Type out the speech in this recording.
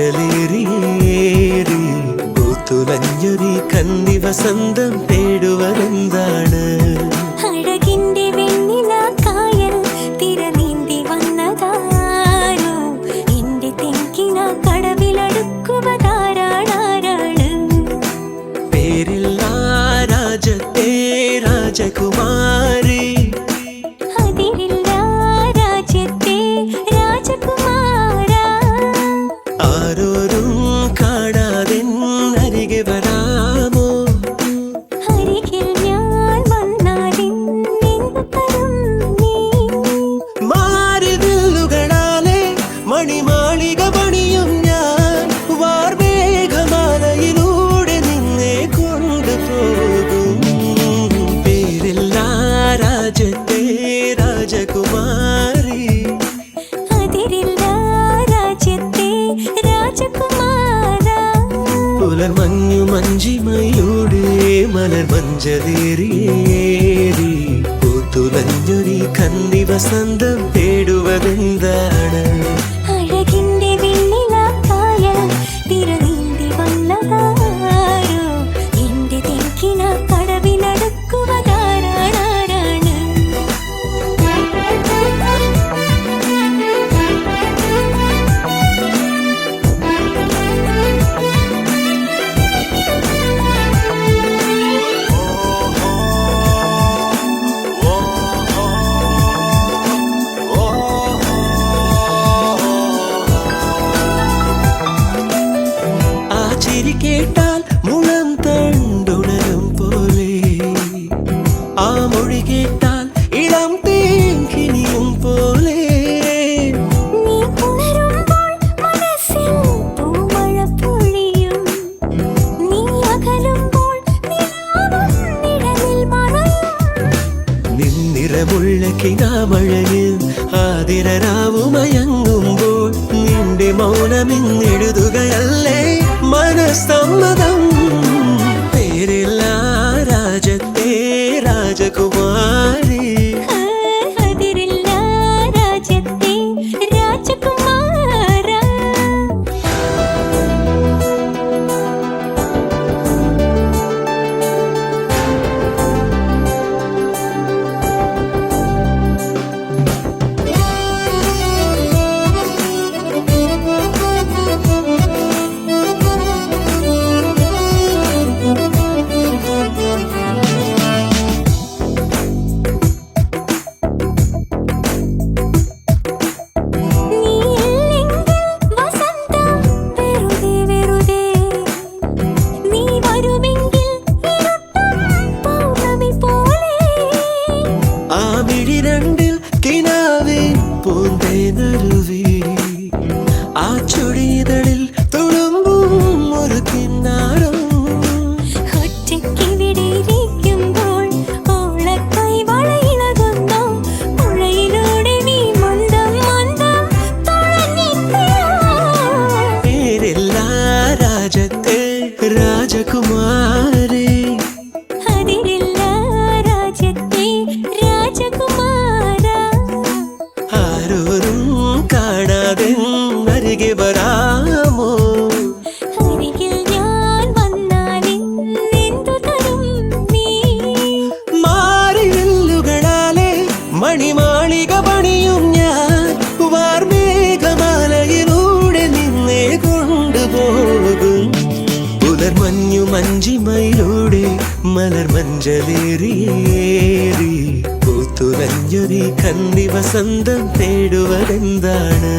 മഞ്ചലേറിയേറി പൂത്തുലഞ്ഞൊരി കന്നി വസന്തം തേടുവരെന്താ രാജകുമാരി. രാജ്യത്തെ രാജകുമാര. പുലർ മഞ്ഞു മഞ്ചിമയോടെ മലർ മഞ്ചതേറിയേറി. പൂത്തുലഞ്ഞൊരി കന്നി വസന്തം തേടുവതെന്താണ്? ആ മൊഴി കേട്ടാൽ ഇളം തേങ്കിനിയും പോലെ. നിറമുള്ള കിനാമഴയിൽ ആതിരരാവുമയങ്ങുമ്പോൾ നിന്റെ മൗനമെന്നെഴുതുകയല്ലേ മനസ്സമ്മതം മണിമാളിക പണിയും ഞാൻ വാർമേഘമാലയിലൂടെ നിന്നെ കൊണ്ടുപോകും. പുലർമഞ്ഞു മഞ്ചിമയിലൂടെ മലർ മഞ്ചലേറിയേറി. പൂത്തുലഞ്ഞൊരു കന്നി വസന്തം തേടുവതെന്താണ്?